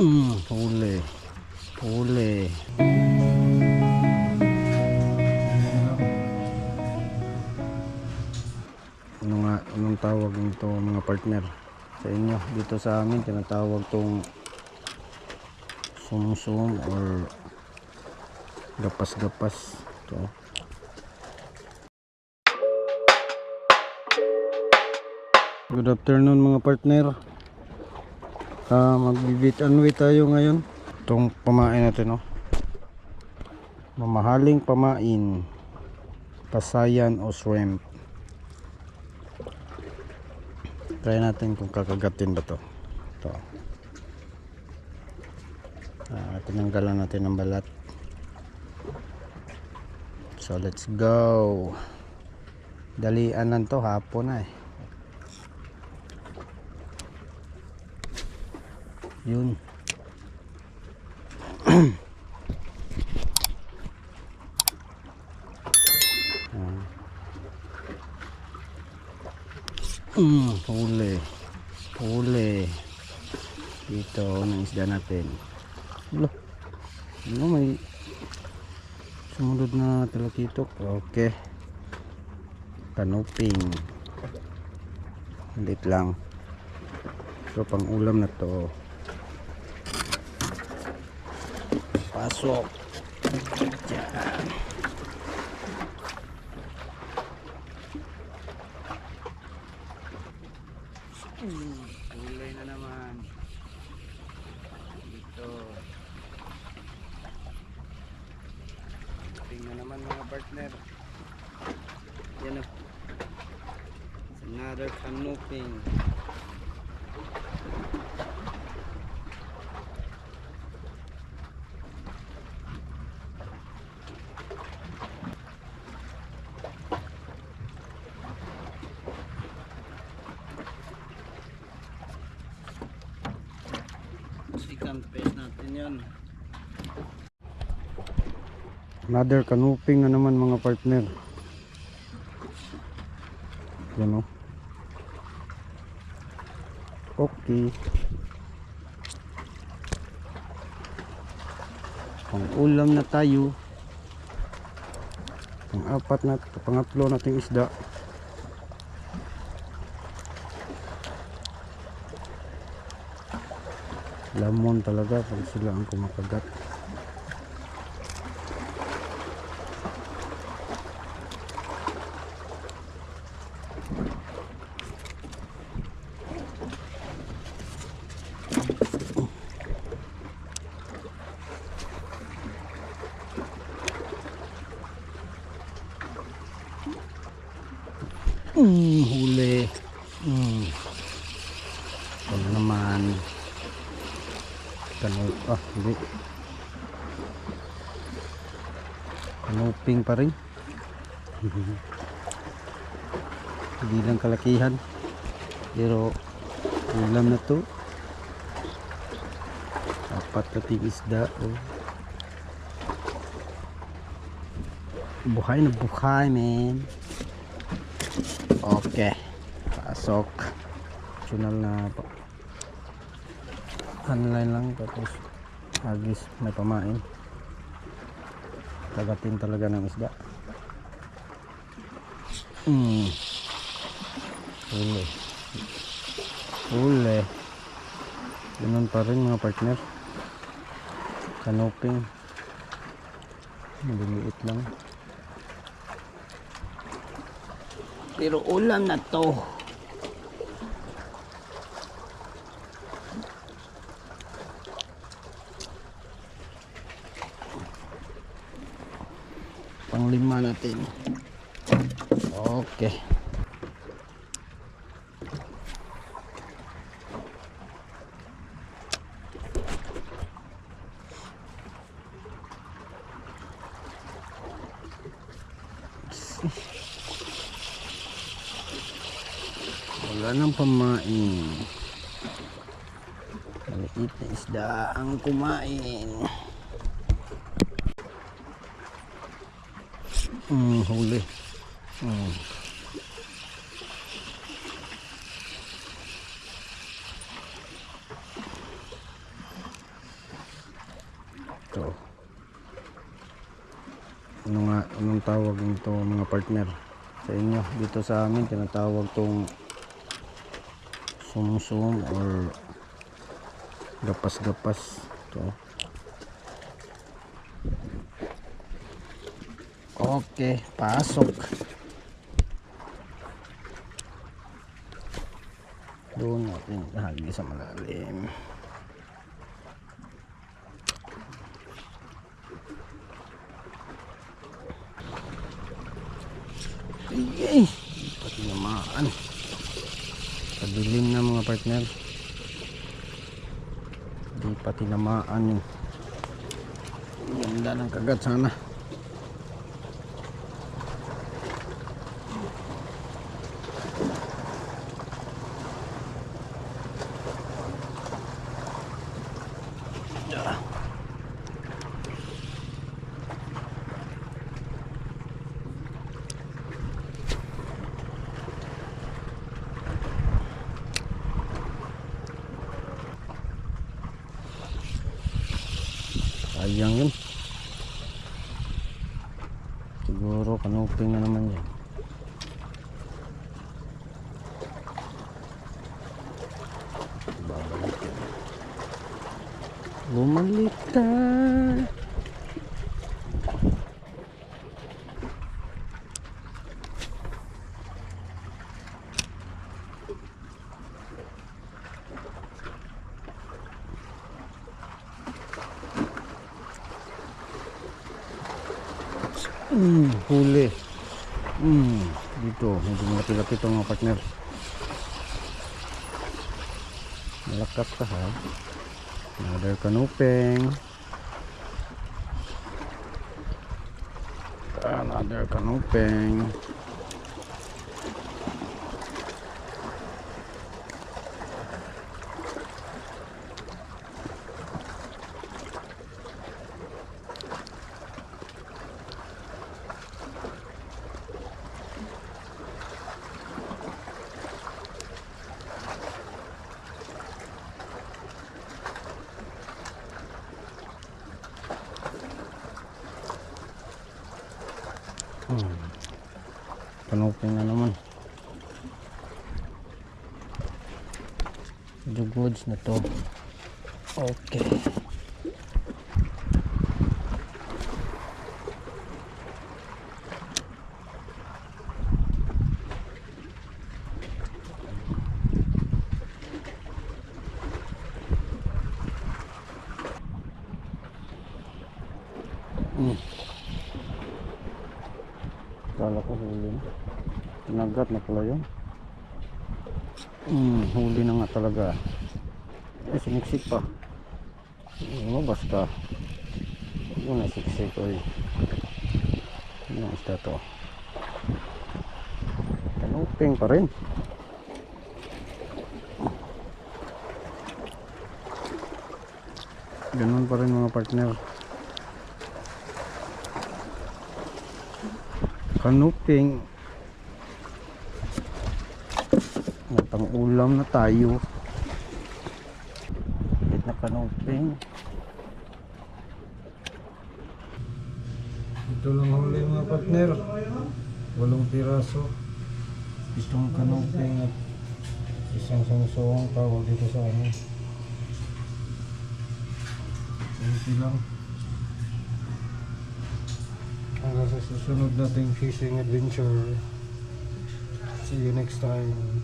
Mm, huli. Huli. Ano nga, anong tawag nito mga partner? Sa inyo, dito sa amin, tinatawag tong sum-sum or gapas-gapas. Ito. Good afternoon mga partner. Ah, magbibit anwi tayo ngayon. Itong pamain natin, no. Mamahaling pamain. Pasayan o shrimp. Try natin kung kakagatin ba to. Ito. Ah, tinanggalan natin ng balat. So let's go. Dalian lang to hapon na eh. Yun. Mm, huli. Huli. Dito ng isda natin. Lo. Ano may sumunod na talakitok. Okay. Kanuping. Ulit lang. So pang ulam na to. Pasok. Diyan. Kulay na naman. Dito. Tingnan naman mga partner. Yan. It's another canoping. Second phase natin yan. Another canoping na naman mga partner. Yan o. Okay. Pang ulam na tayo. Pang apat na, pangatlo nating isda. Lamon talaga pag sila ang kumakagat Mm, huli. Mm. Ito na naman. Kanop, ah, hindi. Kanoping pa rin. hindi lang kalakihan. Pero, ulam na to. Apat na ting isda. Oh. Buhay na buhay, man. Okay. Pasok. Tunal na pa online lang tapos agis may pamain. Kagatin talaga ng isda. Hmm. Huli. Huli. Ganun pa rin mga partner. Kanoping maliliit lang. Pero ulam na to panglima natin. Okay. Wala nang pamain. Maliit na isda ang kumain Mm, huli. Mm. Ito. Ano nga, anong tawag nito mga partner? Sa inyo, dito sa amin, tinatawag tong sumsum or gapas-gapas. Ito. Okay, pasok. Doon natin bahagi sa malalim. Ay, pati namaan. Padilim na mga partner. Di pati namaan yun. Ganda ng kagat sana. Sayang yun. Siguro kanuping na naman yan. Babalik yan. Bumalik ka. Mm, huli. Mm, dito, medyo malaki-laki ito mga partner. Malakas ka ha. Another kanupeng. Another kanupeng. Hmm. Kanupeng na naman. The goods na to. Okay. Hmm. Kala ko huli na. Tinagat na pala yun. Hmm, huli na nga talaga. Eh, siniksik pa. Lumabas ka. Huwag na siksik eh. Ano ang isda to? Kanuping pa rin. Ganun pa rin mga partner. Kanuping may pang ulam na tayo. Bit na kanuping ito lang huli mga partner. Walong piraso. Itong kanuping at isang sangsong tawag dito sa amin ito lang hanggang sa susunod nating fishing adventure. See you next time